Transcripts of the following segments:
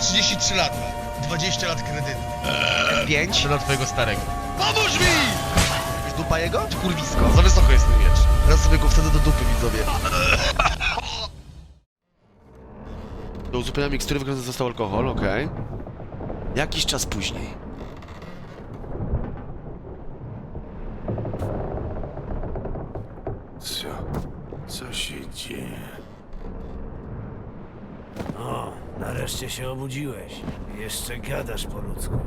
33 lata. 20 lat kredytu. Pięć. To dla twojego starego. Pomóż mi! Jest dupa jego? Czy kurwisko? Za wysoko jest ten miecz. Teraz sobie go wsadzę do dupy, widzowie. Do uzupełnienia mikstury wygląda został alkohol, okej. Jakiś czas później. Co? Co się dzieje? O, nareszcie się obudziłeś. Jeszcze gadasz po ludzku.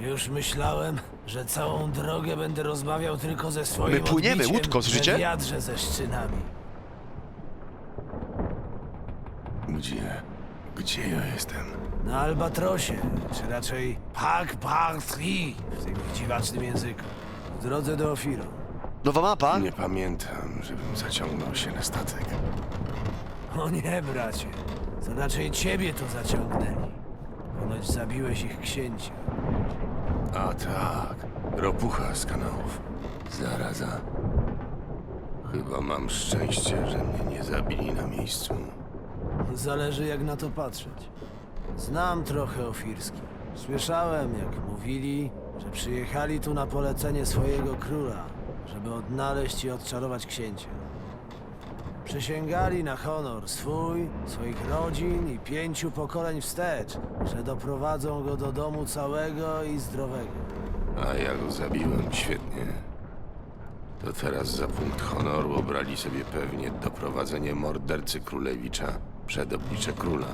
Już myślałem, że całą drogę będę rozmawiał tylko ze swoim My płyniemy, odbiciem słyszycie? we wiadrze ze szczynami. Gdzie? Gdzie ja jestem? Na Albatrosie, czy raczej Pak Partri w tym dziwacznym języku. W drodze do Ofiro. Nowa mapa? Nie pamiętam, żebym zaciągnął się na statek. O nie, bracie. To raczej ciebie tu zaciągnęli. Ponoć zabiłeś ich księcia. A tak, ropucha z kanałów. Zaraza. Chyba mam szczęście, że mnie nie zabili na miejscu. Zależy jak na to patrzeć. Znam trochę Ofirski. Słyszałem, jak mówili, że przyjechali tu na polecenie swojego króla, żeby odnaleźć i odczarować księcia. Przysięgali na honor swój, swoich rodzin i pięciu pokoleń wstecz, że doprowadzą go do domu całego i zdrowego. A ja go zabiłem świetnie. To teraz za punkt honoru obrali sobie pewnie doprowadzenie mordercy królewicza przed oblicze króla.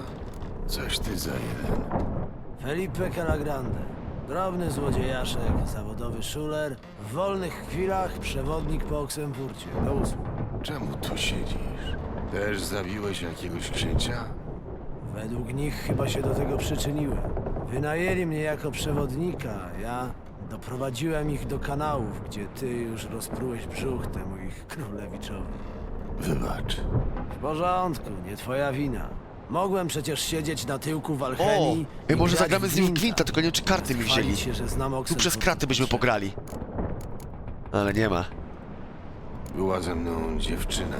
Coś ty za jeden. Felipe Calagrande. Drobny złodziejaszek, zawodowy szuler, w wolnych chwilach przewodnik po Oksenfurcie. Do usług. Czemu tu siedzisz? Też zabiłeś jakiegoś księcia? Według nich chyba się do tego przyczyniłem. Wynajęli mnie jako przewodnika, a ja doprowadziłem ich do kanałów, gdzie ty już rozprułeś brzuch temu ich królewiczowi. Wybacz. W porządku, nie twoja wina. Mogłem przecież siedzieć na tyłku w Alchemii Ej, i może grać zagramy z nim w tylko nie wiem, czy karty mi Chwalić wzięli. się, że znam Tu przez kraty byśmy pograli. Ale nie ma. Była ze mną dziewczyna,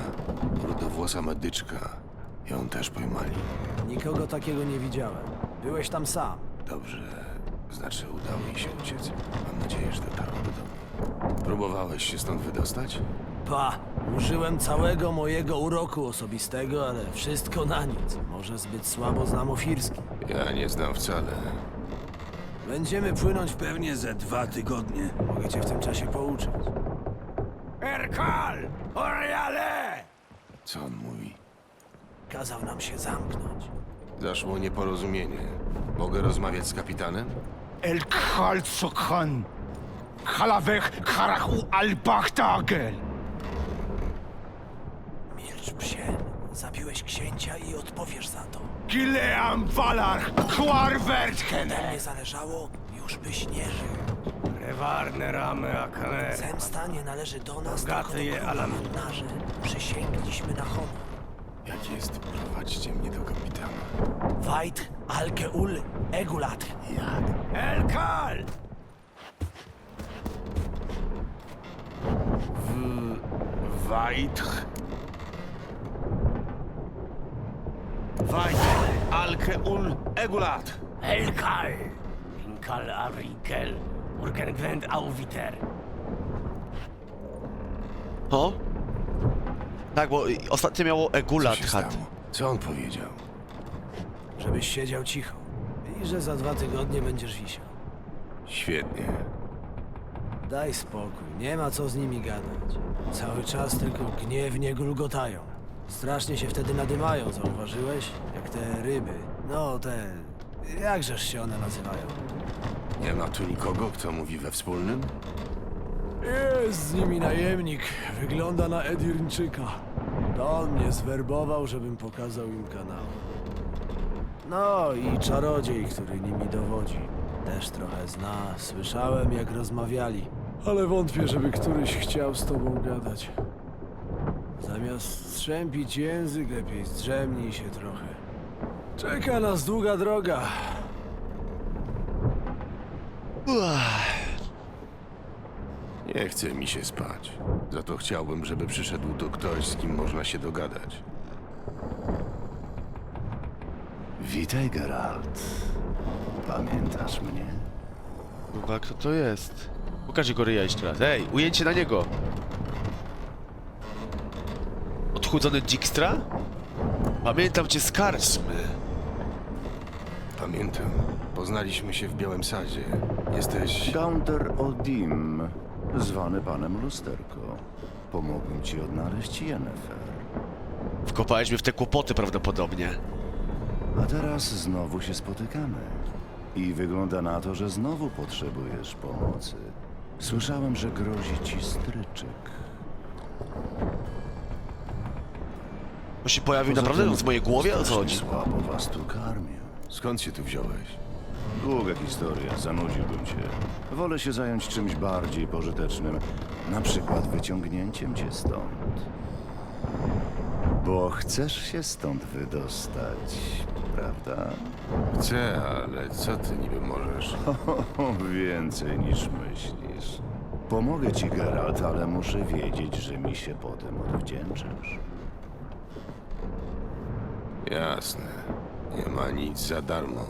rudowłosa medyczka. Ją też pojmali. Nikogo takiego nie widziałem. Byłeś tam sam. Dobrze, znaczy udało jej się uciec. Mam nadzieję, że dotarła do domu. Próbowałeś się stąd wydostać? Pa, użyłem całego mojego uroku osobistego, ale wszystko na nic. Może zbyt słabo znam Ofirski. Ja nie znam wcale. Będziemy płynąć pewnie ze dwa tygodnie. Mogę cię w tym czasie pouczyć. Erkal! Oriale! Co on mówi? Kazał nam się zamknąć. Zaszło nieporozumienie. Mogę rozmawiać z kapitanem? El Khal Sokhan. Khalavech Kharach u al Baghtagel. Milcz psie. Zabiłeś księcia i odpowiesz za to. Gileam Valar Kwarvertkene. Gdyby nie zależało, już byś nie żył. Revarne ramy akane. Zemsta nie należy do nas, Gaty tylko je do marynarze. Przysięgliśmy na honor. Jak jest? Prowadźcie mnie do kapitana. Wajt, Alkeul, Egulat. Jak? El Khal. Wajtch? Alkeul, Egulat. Elkal. Inkal Arikel. Urgengwend Auwiter. O? Tak, bo ostatnio miało Co Egulat się stało? Co on powiedział? Żebyś siedział cicho. I że za dwa tygodnie będziesz wisiał. Świetnie. Daj spokój, nie ma co z nimi gadać. Cały czas tylko gniewnie gulgotają. Strasznie się wtedy nadymają, zauważyłeś? Jak te ryby. No, te... Jakżeż się one nazywają? Nie ma tu nikogo, kto mówi we wspólnym? Jest z nimi najemnik. Wygląda na Edirnczyka. To on mnie zwerbował, żebym pokazał im kanał. No i czarodziej, który nimi dowodzi. Też trochę zna. Słyszałem, jak rozmawiali. Ale wątpię, żeby któryś chciał z tobą gadać. Zamiast strzępić język, lepiej zdrzemnij się trochę. Czeka nas długa droga. Nie chce mi się spać. Za to chciałbym, żeby przyszedł tu ktoś, z kim można się dogadać. Witaj, Geralt. Pamiętasz mnie? Kurwa, kto to jest? Pokaż jego ryja jeszcze raz. Ej, ujęcie na niego! Odchudzony Dijkstra? Pamiętam cię z karczmy. Pamiętam. Poznaliśmy się w Białym Sadzie. Jesteś... Gaunter Odim, zwany panem Lusterko. Pomogłem ci odnaleźć Yennefer. Wkopałeś mnie w te kłopoty prawdopodobnie. A teraz znowu się spotykamy. I wygląda na to, że znowu potrzebujesz pomocy. Słyszałem, że grozi ci stryczek. On się pojawił Poza naprawdę tym w mojej głowie? O co strasznie chodzi? słabo was tu karmię. Skąd się tu wziąłeś? Długa historia, zanudziłbym cię. Wolę się zająć czymś bardziej pożytecznym, na przykład wyciągnięciem cię stąd. Bo chcesz się stąd wydostać, prawda? Chcę, ale co ty niby możesz? O, więcej niż myślisz. Pomogę ci, Geralt, ale muszę wiedzieć, że mi się potem odwdzięczysz. Jasne. Nie ma nic za darmo.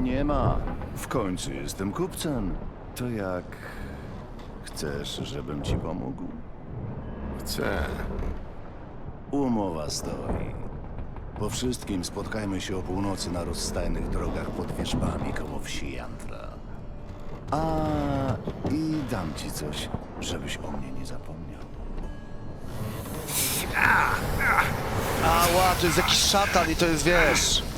Nie ma. W końcu jestem kupcem. To jak... Chcesz, żebym ci pomógł? Chcę. Umowa stoi. Po wszystkim spotkajmy się o północy na rozstajnych drogach pod wierzbami koło wsi Jantra. A i dam ci coś, żebyś o mnie nie zapomniał. Ała, to jest jakiś szatan i to jest, wiesz...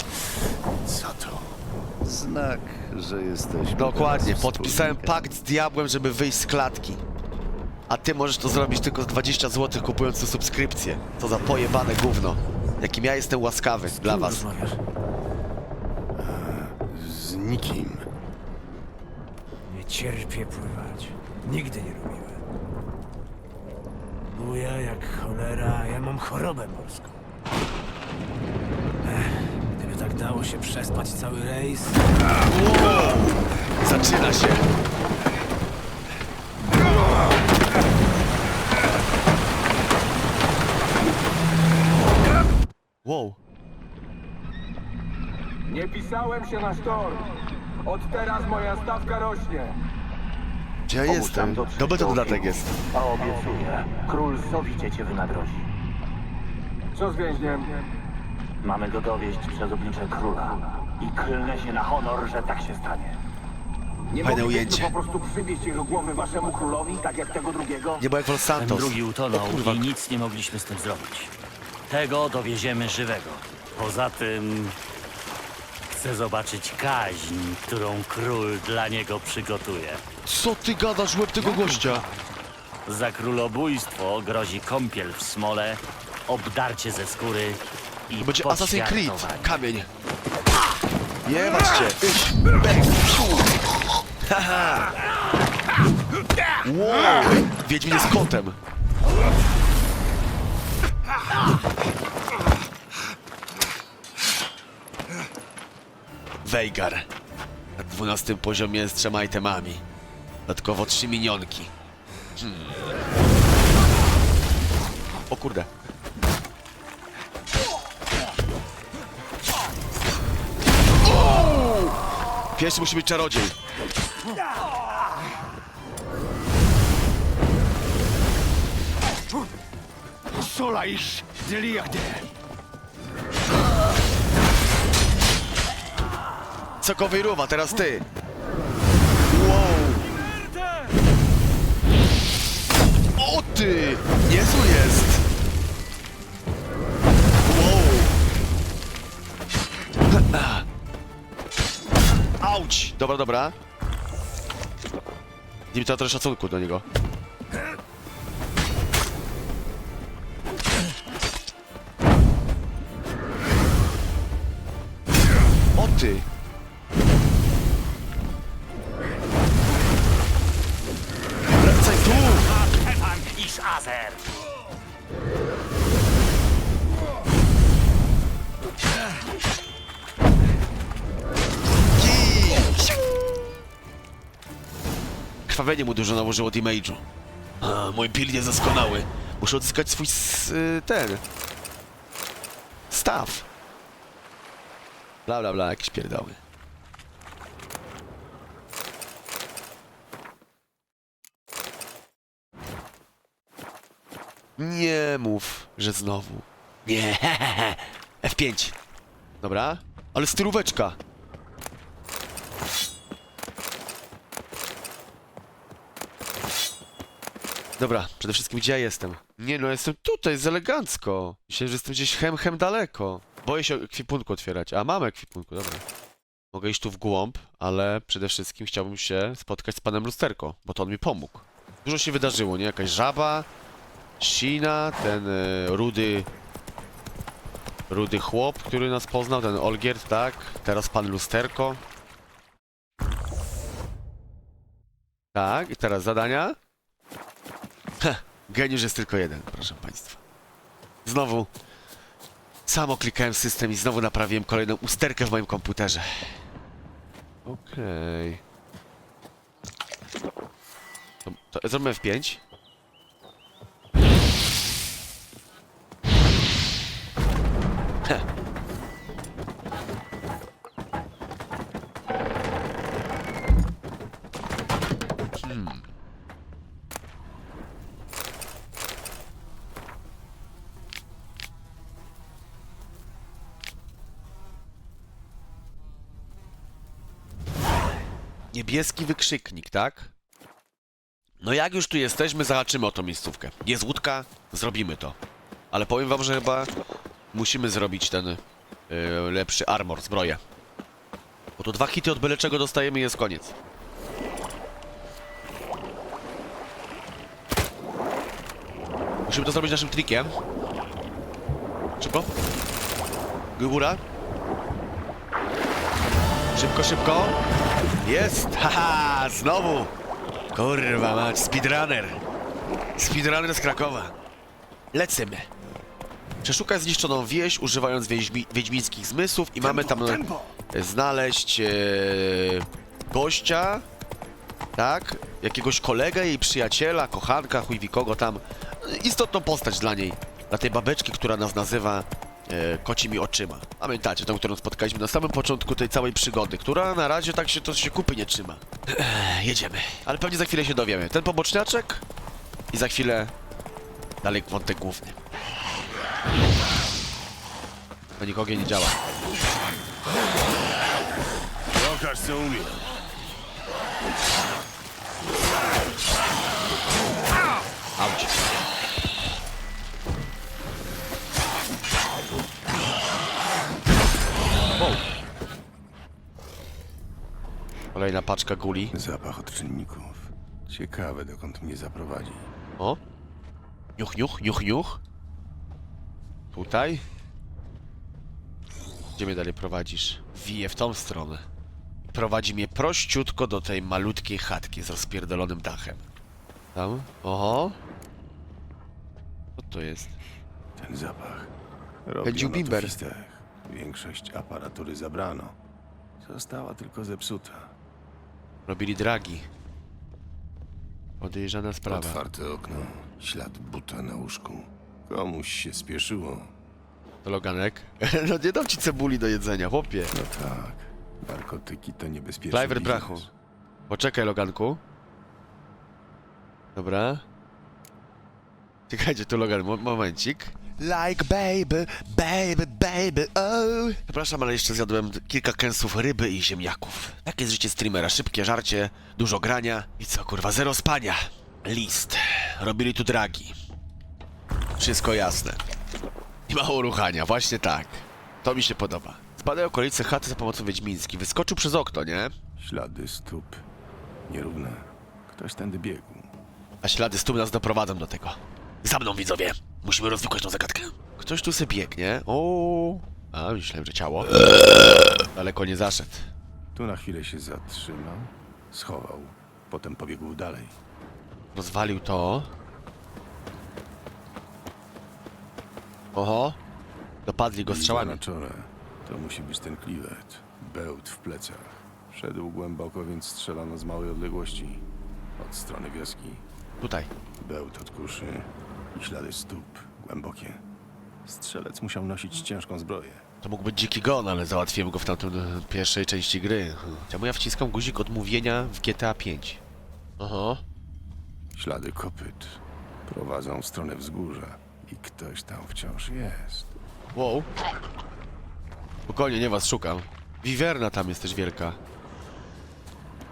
Znak, że jesteś. Dokładnie, podpisałem pakt z diabłem, żeby wyjść z klatki. A ty możesz to zrobić tylko z 20 zł kupując tu subskrypcję. Co za pojebane gówno. Jakim ja jestem łaskawy dla Kim was. rozmawiasz? Z nikim. Nie cierpię pływać. Nigdy nie lubiłem. Buja jak cholera, ja mam chorobę morską. Ech, gdyby tak dało się przespać cały rejs... Zaczyna się. Wow. Nie pisałem się na sztorm. Od teraz moja stawka rośnie. Gdzie ja jestem? Dobry to dodatek jest. A obiecuję, król sowicie cię wynagrodzi. Co z więźniem? Mamy go dowieść przez oblicze króla. I klnę się na honor, że tak się stanie. Nie Fajne moglibyśmy ujęcie. po prostu przywieźć jego głowy waszemu królowi, tak jak tego drugiego? Nie bo jak Los Ten Santos. drugi utonął i nic nie mogliśmy z tym zrobić. Tego dowieziemy żywego. Poza tym chcę zobaczyć kaźń, którą król dla niego przygotuje. Co ty gadasz, łeb tego gościa? Za królobójstwo grozi kąpiel w smole, obdarcie ze skóry i To będzie Assassin's Creed. Kamień. Jebać cię. Iś. Bek. Siu. Haha. Wow. Wiedźmin jest kotem. Veigar. Na 12 poziomie z trzema itemami. Dodatkowo trzy minionki. Hmm. O kurde. Pierwszy musi być czarodziej. Sulaisz, Deliade! Sokowy ruwa, teraz ty. Wow. O ty! Niezły jest. Auć! Dobra, dobra. To trochę szacunku do niego. O ty! Krwawienie mu dużo nałożyło damage'u. A, Mój build jest doskonały. Muszę odzyskać swój y, ten... Staw. Bla bla bla, jakieś pierdoły. Nie mów, że znowu. Nie, F5. Dobra, ale styróweczka. Dobra, przede wszystkim gdzie ja jestem? Nie no, jestem tutaj, jest elegancko. Myślałem, że jestem gdzieś hem, hem daleko. Boję się ekwipunku otwierać, a mam ekwipunku, dobra. Mogę iść tu w głąb, ale przede wszystkim chciałbym się spotkać z panem Lusterko, bo to on mi pomógł. Dużo się wydarzyło, nie? Jakaś żaba, Sina, ten e, rudy... Rudy chłop, który nas poznał, ten Olgierd, tak? Teraz pan Lusterko. Tak, i teraz zadania? Geniusz jest tylko jeden, proszę państwa. Znowu samo klikałem system i znowu naprawiłem kolejną usterkę w moim komputerze. Okej. To, to zrobimy F5. Heh. Niebieski wykrzyknik, tak? No jak już tu jesteśmy, zahaczymy o tą miejscówkę. Jest łódka, zrobimy to. Ale powiem wam, że chyba musimy zrobić ten yy, lepszy armor, zbroję. Bo to dwa hity od byle czego dostajemy i jest koniec. Musimy to zrobić naszym trikiem. Szybko. Góra. Szybko, szybko. Jest! Haha! Znowu! Kurwa mać, speedrunner! Speedrunner z Krakowa. Lecimy. Przeszukaj zniszczoną wieś, używając wiedźmi, wiedźmińskich zmysłów i mamy tam e, znaleźć e, gościa, tak? Jakiegoś kolegę, jej przyjaciela, kochanka, chuj kogo tam. Istotną postać dla niej. Dla tej babeczki, która nas nazywa e, kocimi oczyma. Pamiętacie, tą, którą spotkaliśmy na samym początku tej całej przygody, która na razie tak się to się kupy nie trzyma. Ech, jedziemy. Ale pewnie za chwilę się dowiemy. Ten poboczniaczek i za chwilę dalej wątek główny. To nikogo nie działa. Pokaż co umie. Auć. Kolejna paczka guli. Zapach odczynników. Ciekawe, dokąd mnie zaprowadzi. O. Niuch, niuch, niuch, niuch. Tutaj. Gdzie mnie dalej prowadzisz? Wiję w tą stronę. Prowadzi mnie prościutko do tej malutkiej chatki z rozpierdolonym dachem. Tam? Oho. Co to jest? Ten zapach. Pędził Robiono tu bimber. Większość aparatury zabrano. Została tylko zepsuta. Robili dragi. Podejrzana sprawa. Otwarte okno. Ślad buta na łóżku. Komuś się spieszyło. To Loganek. no nie dam ci cebuli do jedzenia, chłopie. No tak. Narkotyki to niebezpieczny Cliver biznes. Brachu. Poczekaj, Loganku. Dobra. Czekajcie tu, Logan, mo momencik. Like baby, baby, baby, oh. Przepraszam, ale jeszcze zjadłem kilka kęsów ryby i ziemniaków. Takie jest życie streamera. Szybkie żarcie, dużo grania i co kurwa, zero spania. List. Robili tu dragi. Wszystko jasne. I mało ruchania, właśnie tak. To mi się podoba. Zbadaj okolice chaty za pomocą Wiedźmiński. Wyskoczył przez okno, nie? Ślady stóp. Nierówne. Ktoś tędy biegł. A ślady stóp nas doprowadzą do tego. Za mną, widzowie! Musimy rozwikłać tą zagadkę. Ktoś tu sobie biegnie. O, A, myślałem, że ciało. Daleko nie zaszedł. Tu na chwilę się zatrzymał, schował, potem pobiegł dalej. Rozwalił to. Oho. Dopadli go strzałami. Na czole. To musi być ten kliwet. Bełt w plecach. Szedł głęboko, więc strzelano z małej odległości. Od strony wioski. Tutaj. Bełt od kuszy i ślady stóp. Głębokie. Strzelec musiał nosić ciężką zbroję. To mógł być dziki gon, ale załatwiłem go w tamtym e, pierwszej części gry. Czemu ja wciskam guzik odmówienia w GTA 5? Aha. Ślady kopyt prowadzą w stronę wzgórza i ktoś tam wciąż jest. Wow. Spokojnie, nie was szukam. Wiwerna tam jest też wielka.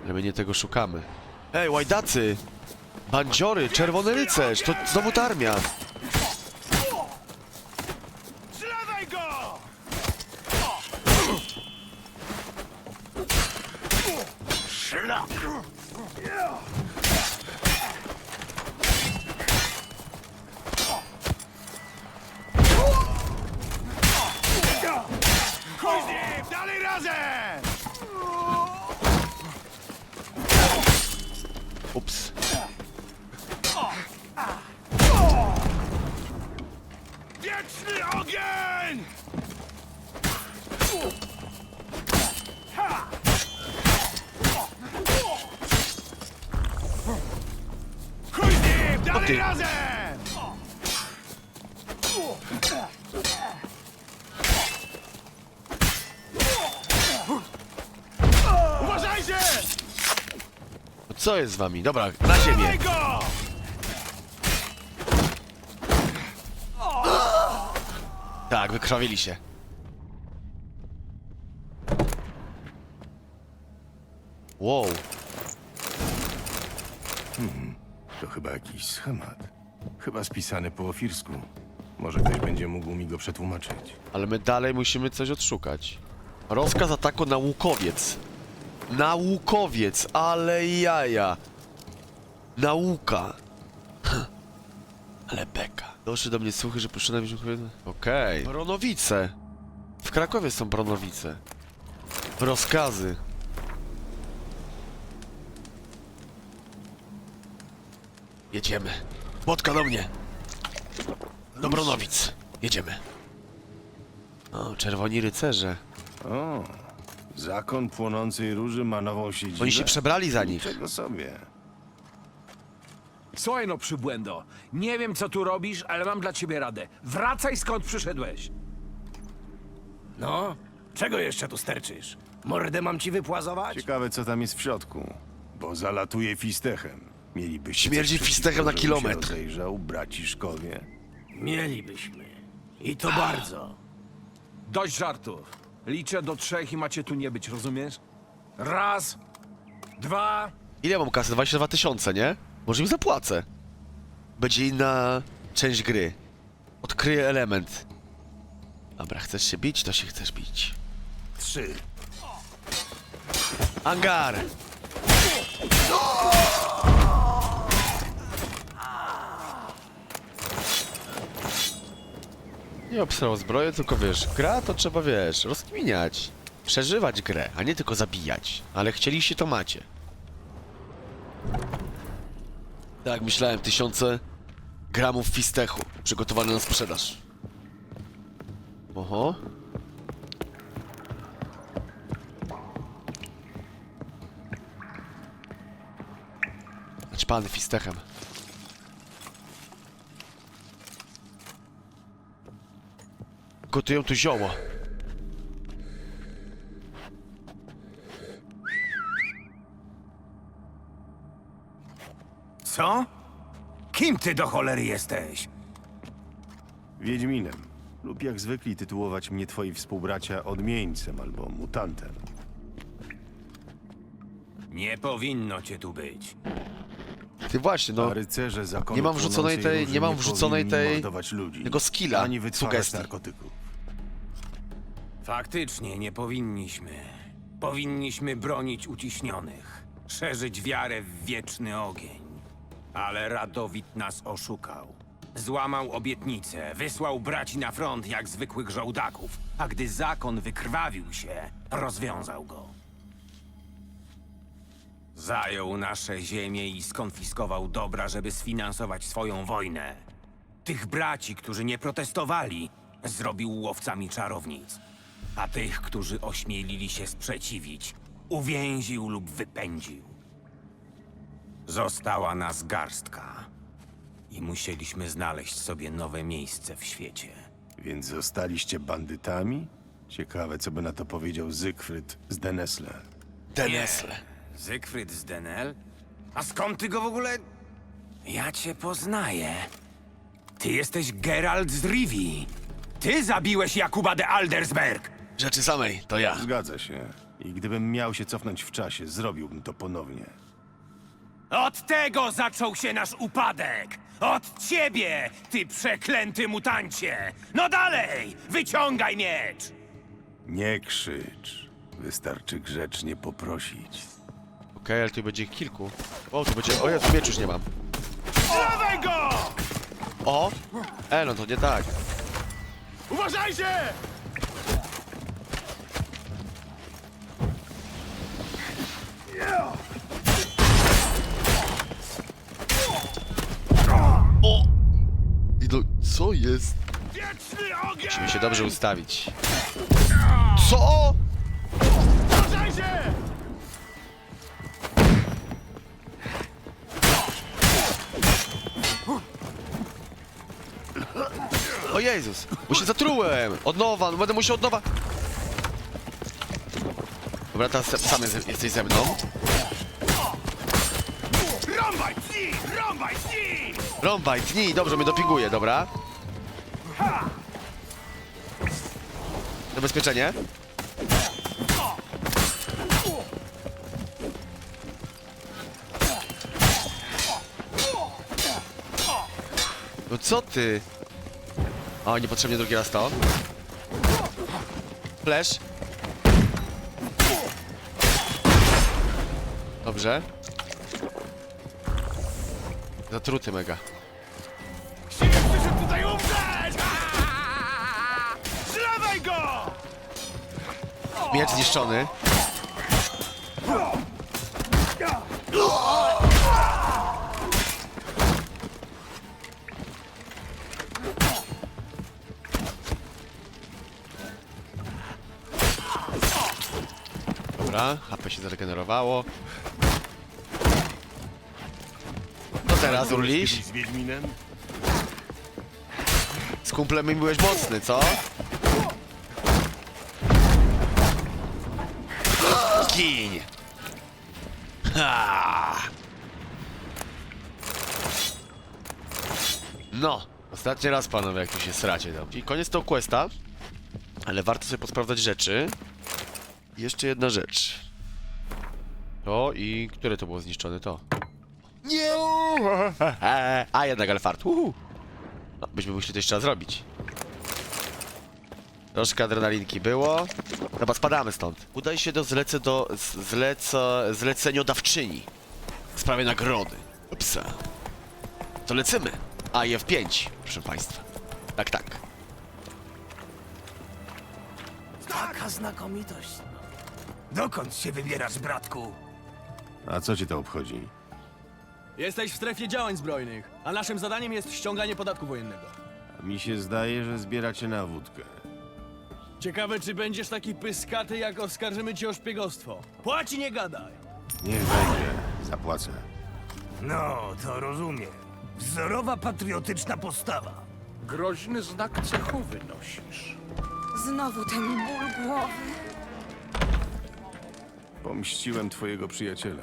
Ale my nie tego szukamy. Ej, łajdacy! Bandziory, czerwony rycerz, to znowu ta armia. Zlewaj go! Z nim! Dalej razem! Co jest z wami? Dobra, na ziemię. Tak, wykrawili się. Wow. To chyba jakiś schemat. Chyba spisany po ofirsku. Może ktoś będzie mógł mi go przetłumaczyć. Ale my dalej musimy coś odszukać. Rozkaz ataku naukowiec. Naukowiec, ale jaja. Nauka. Ale beka. Doszły do mnie słuchy, że proszę mi Okej. Bronowice. W Krakowie są Bronowice. Rozkazy. Jedziemy. Botka do mnie. Do Bronowic. Jedziemy. O, czerwoni rycerze. O, zakon płonącej róży ma nową siedzibę. Oni się przebrali za nich. Czego sobie? Słuchaj no, przybłędo. Nie wiem, co tu robisz, ale mam dla ciebie radę. Wracaj skąd przyszedłeś. No, czego jeszcze tu sterczysz? Mordę mam ci wypłazować? Ciekawe, co tam jest w środku, bo zalatuje fistechem. Mielibyście Śmierdzi fistechem na kilometr. Się rozejrzał, braciszkowie. Mielibyśmy. I to bardzo. Dość żartów. Liczę do trzech i macie tu nie być, rozumiesz? Raz, dwa, Ile mam kasy? 22 tysiące, nie? Może im zapłacę. Będzie inna część gry. Odkryję element. Dobra, chcesz się bić, to się chcesz bić. Trzy. Angar! Nie obsrał zbroję, tylko wiesz, gra to trzeba, wiesz, rozkminiać. Przeżywać grę, a nie tylko zabijać. Ale chcieliście, to macie. Tak, myślałem, tysiące gramów fistechu przygotowane na sprzedaż. Oho. Naćpany fistechem. Gotują tu zioło. Co? Kim ty do cholery jesteś? Wiedźminem. Lub jak zwykli tytułować mnie twoi współbracia odmieńcem albo mutantem. Nie powinno cię tu być. Ty właśnie, no. A rycerze zakonu nie mam wrzuconej tej- nie mam wrzuconej tej- mordować ludzi, tego skilla, ani wytwarzać sugestii. narkotyków. Faktycznie nie powinniśmy. Powinniśmy bronić uciśnionych, szerzyć wiarę w wieczny ogień. Ale Radowit nas oszukał. Złamał obietnicę, wysłał braci na front jak zwykłych żołdaków, a gdy zakon wykrwawił się, rozwiązał go. Zajął nasze ziemie i skonfiskował dobra, żeby sfinansować swoją wojnę. Tych braci, którzy nie protestowali, zrobił łowcami czarownic. A tych, którzy ośmielili się sprzeciwić, uwięził lub wypędził. Została nas garstka. I musieliśmy znaleźć sobie nowe miejsce w świecie. Więc zostaliście bandytami? Ciekawe, co by na to powiedział Zygfryd z Denesle. Denesle. Zygfryd z Denel? A skąd ty go w ogóle... Ja cię poznaję. Ty jesteś Geralt z Rivii. Ty zabiłeś Jakuba de Aldersberg. Rzeczy samej, to ja. Zgadza się. I gdybym miał się cofnąć w czasie, zrobiłbym to ponownie. Od tego zaczął się nasz upadek! Od ciebie, ty przeklęty mutancie! No dalej! Wyciągaj miecz! Nie krzycz. Wystarczy grzecznie poprosić. Okej, ale tu będzie ich kilku. O, tu będzie... O, ja tu miecz już nie mam. Dawaj go! O! E, no to nie tak. Uważajcie! I no, co jest? Wieczny ogień! Musimy się dobrze ustawić. Co? Uważajcie! O Jezus! Bo się zatrułem! Od nowa, no będę musiał od nowa... Dobra, teraz sam jest, jesteś ze mną. Rąbaj, tnij! Rąbaj, tnij! Rąbaj, tnij, dobrze, mnie dopinguje, dobra. Zabezpieczenie. No co ty? O, niepotrzebnie drugi raz to. Flash. Dobrze. Zatruty mega. Przyszedł tutaj umrzeć! Zlewaj go! Miecz zniszczony. Dobra, HP się zregenerowało. Teraz urliś? Z Wiedźminem? Z kumplem mi byłeś mocny, co? Kiń! Ha! No, ostatni raz panowie, jak tu się sracie tam. I koniec tego questa, ale warto sobie posprawdzać rzeczy. Jeszcze jedna rzecz. To i... które to było zniszczone? To. Nie! A, jednak ale fart. Uhu. No, byśmy musieli to jeszcze raz zrobić. Troszkę adrenalinki było. Chyba spadamy stąd. Udaj się do zlece do zleca, zleceniodawczyni. W sprawie nagrody. Upsa. To lecimy. A F5, proszę państwa. Tak, tak. Taka znakomitość. Dokąd się wybierasz, bratku? A co cię to obchodzi? Jesteś w strefie działań zbrojnych, a naszym zadaniem jest ściąganie podatku wojennego. Mi się zdaje, że zbieracie na wódkę. Ciekawe, czy będziesz taki pyskaty, jak oskarżymy cię o szpiegostwo. Płaci nie gadaj! Niech będzie. Zapłacę. No, to rozumiem. Wzorowa patriotyczna postawa. Groźny znak cechowy nosisz. Znowu ten ból głowy. Pomściłem twojego przyjaciela.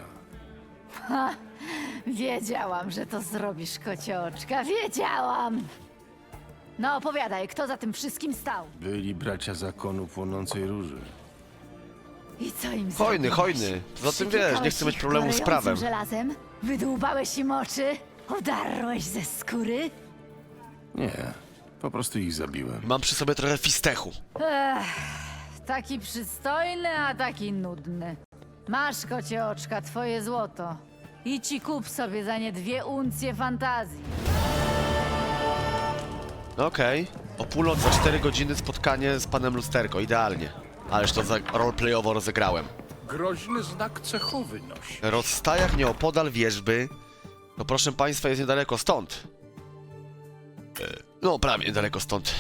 Wiedziałam, że to zrobisz, kocioczka. Wiedziałam! No opowiadaj, kto za tym wszystkim stał? Byli bracia zakonu płonącej róży. I co im Hojny, zrobiłeś? hojny. Poza tym wiesz, nie Przytykałeś chcę mieć ich problemu z prawem. żelazem? Wydłubałeś im oczy? Udarłeś ze skóry? Nie, po prostu ich zabiłem. Mam przy sobie trochę fistechu. Taki przystojny, a taki nudny. Masz, kocioczka, twoje złoto. I ci kup sobie za nie dwie uncje fantazji. No Okej. O północ za 4 godziny spotkanie z panem Lusterko, idealnie. Ależ to za roleplayowo rozegrałem. Groźny znak cechowy nosisz. Rozstajach nieopodal wieżby. No proszę państwa, jest niedaleko stąd. E, No, prawie niedaleko stąd.